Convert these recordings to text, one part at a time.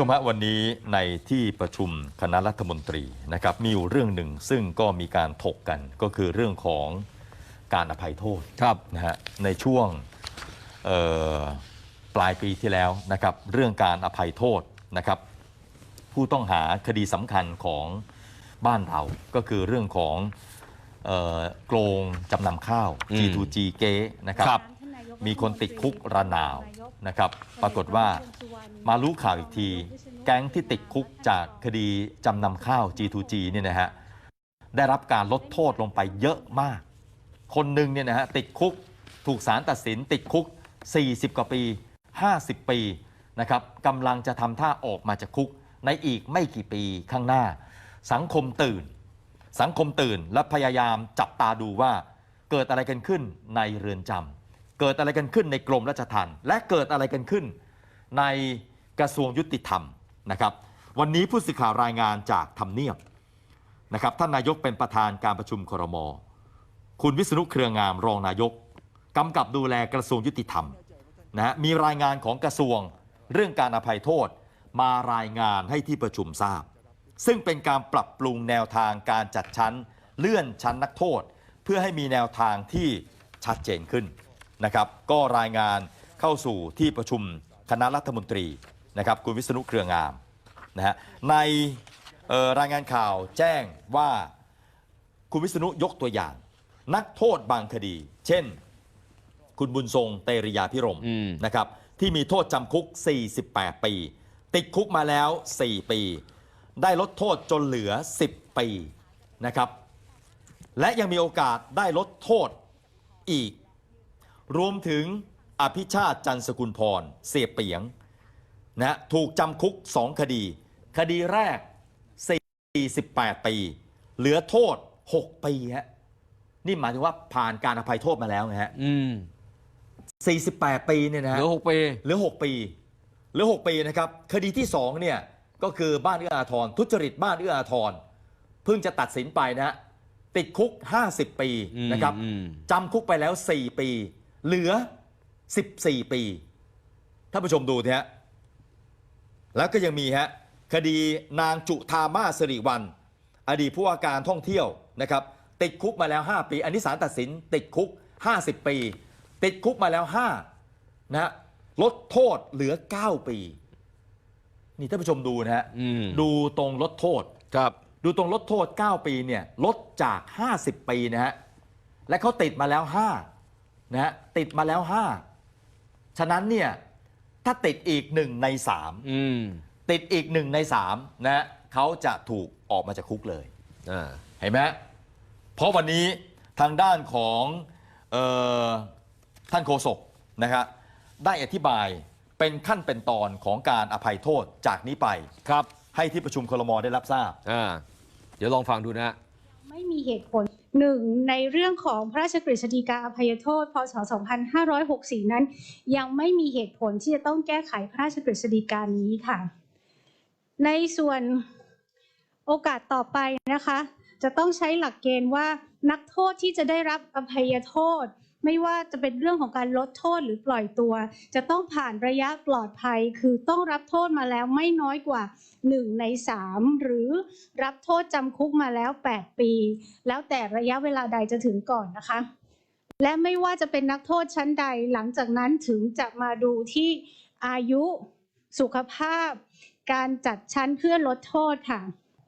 ชมฮะวันนี้ในที่ประชุมคณะรัฐมนตรีนะครับมีอยู่เรื่องหนึ่งซึ่งก็มีการถกกันก็คือเรื่องของการอภัยโทษครับนะฮะในช่วงเอ่อปลายปีที่แล้วนะครับเรื่องการอภัยโทษนะครับ ผู้ต้องหาคดีสำคัญของบ้านเราก็คือเรื่องของเอ่อโกงจำนำข้าวอืม G2G เก๊นะครับครับ มีคนติดคุกระนาว นะครับ ปรากฏว่ามารู้ข่าวอีกที แก๊งที่ติดคุกจากคดีจำนำข้าว G2G เนี่ยนะฮะได้รับการลดโทษลงไปเยอะมาก คนหนึ่งเนี่ยนะฮะติดคุกถูกศาลตัดสินติดคุก 40 กว่าปี 50 ปีนะครับกำลังจะทำท่าออกมาจากคุกในอีกไม่กี่ปีข้างหน้า สังคมตื่น สังคมตื่นและพยายามจับตาดูว่าเกิดอะไรกันขึ้นในเรือนจำ เกิดอะไรกันขึ้นในกรมราชทัณฑ์และเกิดอะไรกันขึ้น ในกระทรวงยุติธรรมนะครับ วันนี้ผู้สื่อข่าวรายงานจากทำเนียบนะครับท่านนายกเป็นประธานการประชุมครม คุณวิษณุเครืองามรองนายกกำกับดูแลกระทรวงยุติธรรมนะฮะมีรายงานของกระทรวงเรื่องการอภัยโทษมารายงานให้ที่ประชุมทราบ ซึ่งเป็นการปรับปรุงแนวทางการจัดชั้นเลื่อนชั้นนักโทษ เพื่อให้มีแนวทางที่ชัดเจนขึ้น นะครับ ก็รายงานเข้าสู่ที่ประชุมคณะรัฐมนตรีนะครับคุณวิษณุเครืองามนะฮะในเอ่อรายงานข่าวแจ้งว่าคุณวิษณุยกตัวอย่าง นักโทษบางคดี เช่น คุณบุญทรงเตริยาพิรมอืมนะครับที่มีโทษจำคุก 48 ปี ติดคุกมาแล้ว 4 ปี ได้ลดโทษจนเหลือ 10 ปีนะครับ และยังมีโอกาสได้ลดโทษอีก รวมถึงอภิชาติจันทร์สกุลพร เสียเปียงนะถูกจำคุก 2 คดี คดีแรก 48 ปี เหลือโทษ 6 ปีฮะนี่หมายถึงว่าผ่านการอภัยโทษมาแล้วไงฮะอืม48 ปีเนี่ยนะเหฮะลือหกปี เหลือ 6 ปีเหลือ 6 ปีนะครับ คดีที่ 2 เนี่ย ก็คือบ้านเอื้ออาทร ทุจริตบ้านเอื้ออาทร เพิ่งจะตัดสินไปนะฮะติดคุก 50 ปีอืมนะครับอืม จำคุกไปแล้ว 4 ปี เหลือ 14 ปีท่านผู้ชมดูเถอะฮะแล้วก็ยังมีฮะคดีนางจุธามาสริวัลอดีตผู้ว่าการท่องเที่ยวนะครับติดคุกมาแล้ว 5 ปี อันนี้ศาลตัดสิน ติดคุก 50 ปี ติดคุกมาแล้ว5นะฮะลดโทษเหลือ 9 ปี นี่ท่านผู้ชมดูนะฮะอืมดูตรงลดโทษครับ ดูตรงลดโทษ 9 ปีเนี่ยลดจาก 50 ปีนะฮะและเขาติดมาแล้ว 5 นะฮะติดมาแล้ว 5 ฉะนั้นเนี่ยถ้าติดอีก 1 ในอืม3ติดอีก 1 ใน3นะฮะเขาจะถูกออกมาจากคุกเลย อ่าเห็นไหมเพราะวันนี้ทางด้านของเออท่านโฆษกนะครับได้อธิบายเป็นขั้นเป็นตอนของการอภัยโทษจากนี้ไป ครับให้ที่ประชุมคลมได้รับทราบ อ่าเดี๋ยวลองฟังดูนะฮะ ไม่มีเหตุผล หนึ่งในเรื่องของพระราชกฤษฎีกาอภัยโทษ พศ 2564 นั้น ยังไม่มีเหตุผลที่จะต้องแก้ไขพระราชกฤษฎีกานี้ค่ะ ในส่วนโอกาสต่อไปนะคะ จะต้องใช้หลักเกณฑ์ว่านักโทษที่จะได้รับอภัยโทษ ไม่ว่าจะเป็นเรื่องของการลดโทษหรือปล่อยตัว จะต้องผ่านระยะปลอดภัย คือต้องรับโทษมาแล้วไม่น้อยกว่า 1 ใน 3 หรือรับโทษจำคุกมาแล้ว 8 ปี แล้วแต่ระยะเวลาใดจะถึงก่อนนะคะ และไม่ว่าจะเป็นนักโทษชั้นใดหลังจากนั้นถึงจะมาดูที่อายุสุขภาพ การจัดชั้นเพื่อลดโทษค่ะ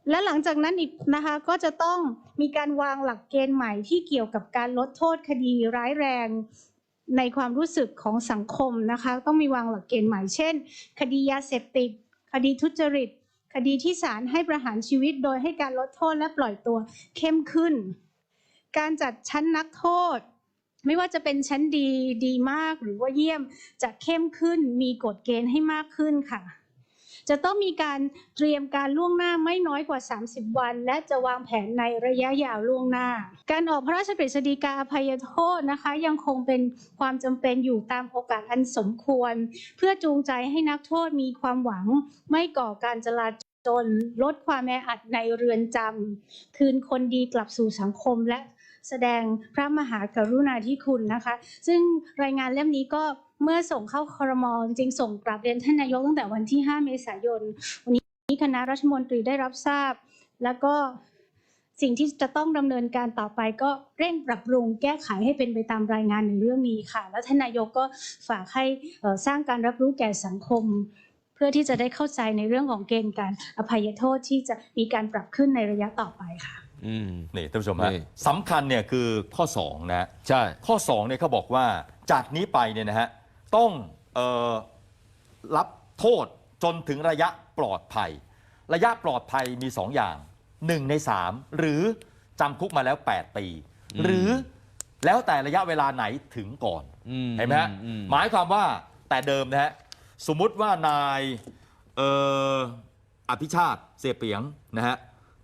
และหลังจากนั้นอีกนะคะก็จะต้องมีการวางหลักเกณฑ์ใหม่ที่เกี่ยวกับการลดโทษคดีร้ายแรงในความรู้สึกของสังคมนะคะ ต้องมีวางหลักเกณฑ์ใหม่เช่น คดียาเสพติด คดีทุจริต คดีที่ศาลให้ประหารชีวิตโดยให้การลดโทษและปล่อยตัวเข้มขึ้น การจัดชั้นนักโทษ ไม่ว่าจะเป็นชั้นดีดีมากหรือว่าเยี่ยมจะเข้มขึ้นมีกฎเกณฑ์ให้มากขึ้นค่ะ จะต้องมีการเตรียมการล่วงหน้าไม่น้อยกว่า 30 วัน และจะวางแผนในระยะยาวล่วงหน้า การออกพระราชกฤษฎีกาอภัยโทษนะคะ ยังคงเป็นความจำเป็นอยู่ตามโอกาสอันสมควร เพื่อจูงใจให้นักโทษมีความหวังไม่ก่อการจลาจลลดความแออัดในเรือนจำคืนคนดีกลับสู่สังคมและ แสดงพระมหากรุณาธิคุณนะคะ ซึ่งรายงานเล่มนี้ก็เมื่อส่งเข้าคอรมอจริงส่งกลับเรียนท่านนายกตั้งแต่วันที่ 5 เมษายน วันนี้คณะรัฐมนตรีได้รับทราบ แล้วก็สิ่งที่จะต้องดำเนินการต่อไปก็เร่งปรับปรุงแก้ไขให้เป็นไปตามรายงานในเรื่องนี้ค่ะ แล้วท่านนายกก็ฝากให้สร้างการรับรู้แก่สังคม เพื่อที่จะได้เข้าใจในเรื่องของเกณฑ์การอภัยโทษที่จะมีการปรับขึ้นในระยะต่อไปค่ะ นี่ท่านผู้ชมฮะนี่ สำคัญเนี่ยคือข้อ 2 นะ ใช่ ข้อ2เนี่ยเขาบอกว่าจากนี้ไปเนี่ยนะฮะต้องเออรับโทษจนถึงระยะปลอดภัย ระยะปลอดภัยมี 2 อย่าง 1 ใน 3 หรือจำคุกมาแล้ว 8 ปีอืมหรือแล้วแต่ระยะเวลาไหนถึงก่อน อืมเห็นไหมฮะอืมหมายความว่าแต่เดิมนะฮะสมมุติว่านายเอ่ออภิชาติเสียเปียงนะฮะ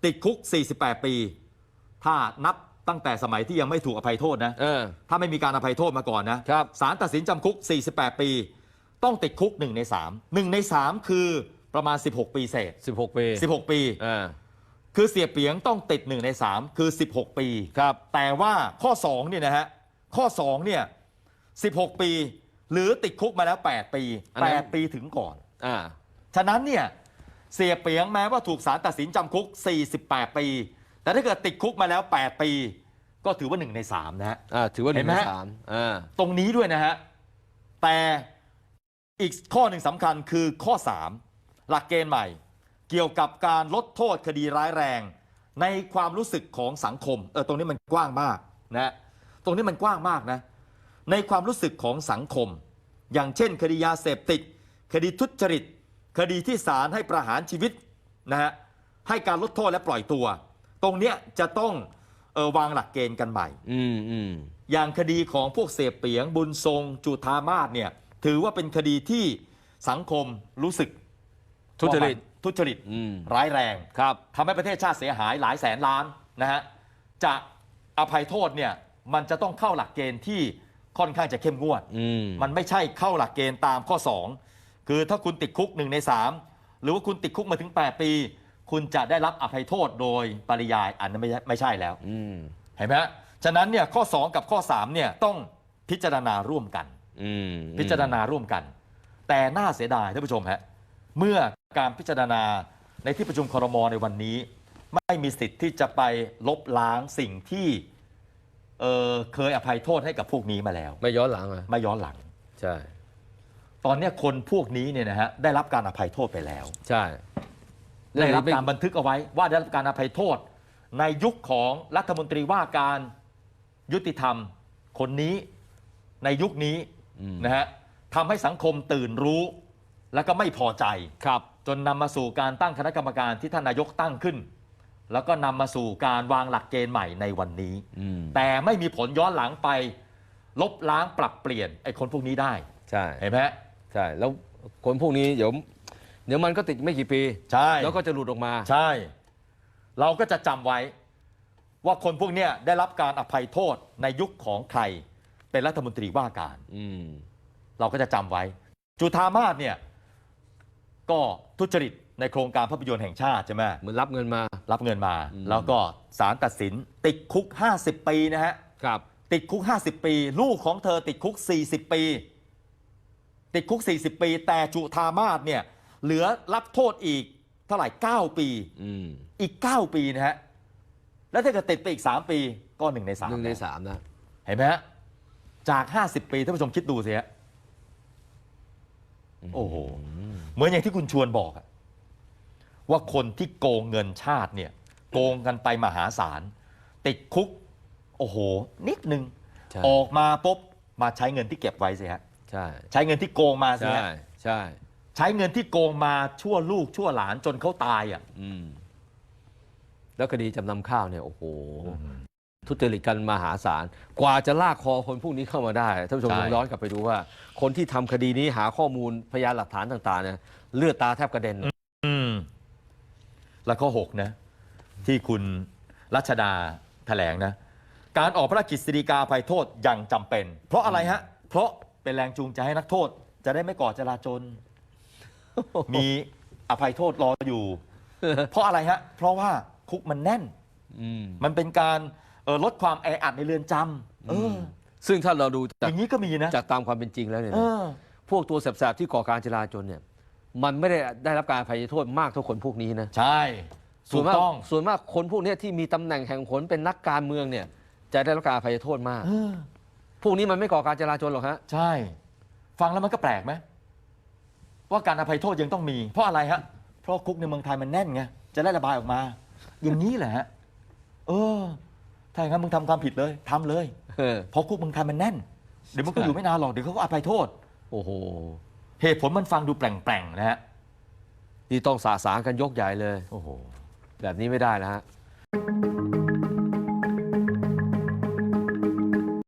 ติดคุก 48 ปี ถ้านับตั้งแต่สมัยที่ยังไม่ถูกอภัยโทษนะ เออ ถ้าไม่มีการอภัยโทษมาก่อนนะครับ ศาลตัดสินจำคุก 48 ปี ต้องติดคุก 1 ใน 3 1 ใน 3 คือประมาณ 16 ปีเศษ 16 ปี16 ปี อ่าคือเสียเปียงต้องติด 1 ใน 3 คือ 16 ปี ครับ แต่ว่าข้อ2เนี่ยนะฮะ ข้อ2เนี่ย 16 ปี หรือติดคุกมาแล้ว 8 ปี อันนั้น 8 ปีถึงก่อน อ่า ฉะนั้นเนี่ย เสียเปียงแม้ว่าถูกศาลตัดสินจำคุก 48 ปี แต่ถ้าเกิดติดคุกมาแล้ว 8 ปี ก็ถือว่า1ใน3นะฮะ อ่าถือว่าหเห็นึ่นงไหมในสามอ่าตรงนี้ด้วยนะฮะ แต่อีกข้อหนึ่งสำคัญคือข้อ 3 หลักเกณฑ์ใหม่ เกี่ยวกับการลดโทษคดีร้ายแรง ในความรู้สึกของสังคมเออตรงนี้มันกว้างมากนะตรงนี้มันกว้างมากนะ ในความรู้สึกของสังคม อย่างเช่น คดียาเสพติด คดีทุจริต คดีที่ศาลให้ประหารชีวิตนะฮะให้การลดโทษและปล่อยตัว ตรงเนี้ยจะต้องเออวางหลักเกณฑ์กันใหม่ อืมอืมอย่างคดีของพวกเสพเปียงบุญทรงจุธามาศเนี่ยถือว่าเป็นคดีที่สังคมรู้สึกทุจริต ว่ามันทุจริตอืม ร้ายแรงครับ ทำให้ประเทศชาติเสียหายหลายแสนล้านนะฮะจะอภัยโทษเนี่ยมันจะต้องเข้าหลักเกณฑ์ที่ค่อนข้างจะเข้มงวด อืม มันไม่ใช่เข้าหลักเกณฑ์ตามข้อ 2 คือถ้าคุณติดคุก1ใน3หรือว่าคุณติดคุกมาถึง 8 ปี คุณจะได้รับอภัยโทษโดยปริยายอันนั้นไม่ใช่ไม่ใช่แล้วอืมเห็นไหมฮะฉะนั้นเนี่ยข้อ 2 กับข้อ3เนี่ยต้องพิจารณาร่วมกัน อืมพิจารณาร่วมกัน แต่น่าเสียดายท่านผู้ชมฮะเมื่อการพิจารณาในที่ประชุมครมในวันนี้ ไม่มีสิทธิ์ที่จะไปลบล้างสิ่งที่เอ่อเคยอภัยโทษให้กับพวกนี้มาแล้ว ไม่ย้อนหลังอะ ไม่ย้อนหลัง ใช่ ตอนเนี้ยคนพวกนี้เนี่ยนะฮะได้รับการอภัยโทษไปแล้ว ใช่ ได้รับไม่การบันทึกเอาไว้ว่าได้รับการอภัยโทษ ในยุคของรัฐมนตรีว่าการยุติธรรม คนนี้ในยุคนี้อืม นะฮะทำให้สังคมตื่นรู้ แล้วก็ไม่พอใจ ครับ จนนำมาสู่การตั้งคณะกรรมการที่ท่านนายกตั้งขึ้น แล้วก็นำมาสู่การวางหลักเกณฑ์ใหม่ในวันนี้ อืม แต่ไม่มีผลย้อนหลังไป ลบล้างปรับเปลี่ยนไอ้คนพวกนี้ได้ ใช่ เห็นไหมฮะ ใช่แล้วคนพวกนี้เดี๋ยวเดี๋ยวมันก็ติดไม่กี่ปี ใช่ แล้วก็จะหลุดออกมา ใช่ เราก็จะจำไว้ว่าคนพวกเนี้ยได้รับการอภัยโทษในยุคของใคร เป็นรัฐมนตรีว่าการ อืม เราก็จะจำไว้ จุธามาศเนี่ยก็ทุจริตในโครงการภาพยนตร์แห่งชาติใช่ไหมเหมือนรับเงินมา รับเงินมา อืม แล้วก็ศาลตัดสิน ติดคุก 50 ปีนะฮะ ครับ ติดคุก 50 ปี ลูกของเธอติดคุก 40 ปี ติดคุก 40 ปี แต่จุธามาศเนี่ยเหลือรับโทษอีกเท่าไหร่ 9 ปี อืมอีก 9 ปีนะฮะ แล้วถ้าเกิดติดไปอีก 3 ปีก็หนึ่งในสามหนึ่งในสามนะ เห็นไหมฮะ จาก 50 ปีท่านผู้ชมคิดดูสิฮะ โอ้โห เหมือนอย่างที่คุณชวนบอกอะว่าคนที่โกงเงินชาติเนี่ย โกงกันไปมหาศาล ติดคุก โอ้โห นิดนึง ใช่ ออกมาปุ๊บมาใช้เงินที่เก็บไว้สิฮะ ใช่ใช้เงินที่โกงมาสิใช่ฮะใช่ใช้เงินที่โกงมาชั่วลูกชั่วหลานจนเขาตายอะ อืมแล้วคดีจำนำข้าวเนี่ยโอ้โห ทุจริตกันมหาศาลกว่าจะลากคอคนพวกนี้เข้ามาได้ท่านผู้ชมใช่ ลองย้อนกลับไปดูว่า คนที่ทำคดีนี้หาข้อมูลพยานหลักฐานต่างๆเนี่ยเลือดตาแทบกระเด็น อืม แล้วข้อ 6 นะ ที่คุณรัชดาแถลงนะ การออกพระราชกฤษฎีกาอภัยโทษยังจำเป็น เพราะอะไรฮะ เพราะ เป็นแรงจูงใจให้นักโทษ จะได้ไม่ก่อจราจนมีอภัยโทษรออยู่ เพราะอะไรฮะ เพราะว่าคุกมันแน่น อืมมันเป็นการเออลดความแออัดในเรือนจำเอออซึ่งถ้าเราดูอจากย่างนี้ก็มีนะจากตามความเป็นจริงแล้วเนี่ยเอนะอ พวกตัวแสบๆที่ก่อการจราจนเนี่ย มันไม่ได้ได้รับการอภัยโทษมากเท่าคนพวกนี้นะใช่ส่ถูวนกมากต้องส่วนมากคนพวกเนี้ยที่มีตำแหน่งแห่งผลเป็นนักการเมืองเนี่ย จะได้รับการอภัยโทษมาก เออ พวกนี้มันไม่ก่อการจราจนหรอกฮะ ใช่ ฟังแล้วมันก็แปลกไหมว่าการอภัยโทษยังต้องมี เพราะอะไรฮะ เพราะคุกในเมืองไทยมันแน่นไงจะได้ระบายออกมา อย่างนี้แหละฮะเออถ้าอย่างนั้นมึงทำความผิดเลยทำเลยเออ เพราะคุกเมืองไทยมันแน่น เดี๋ยวมันก็ใช่อยู่ไม่นานหรอกเดี๋ยวเขาก็อภัยโทษ โอ้โห เหตุผลมันฟังดูแปลงๆนะฮะนี่ต้องสาสางกันยกใหญ่เลย โอ้โห แบบนี้ไม่ได้นะฮะ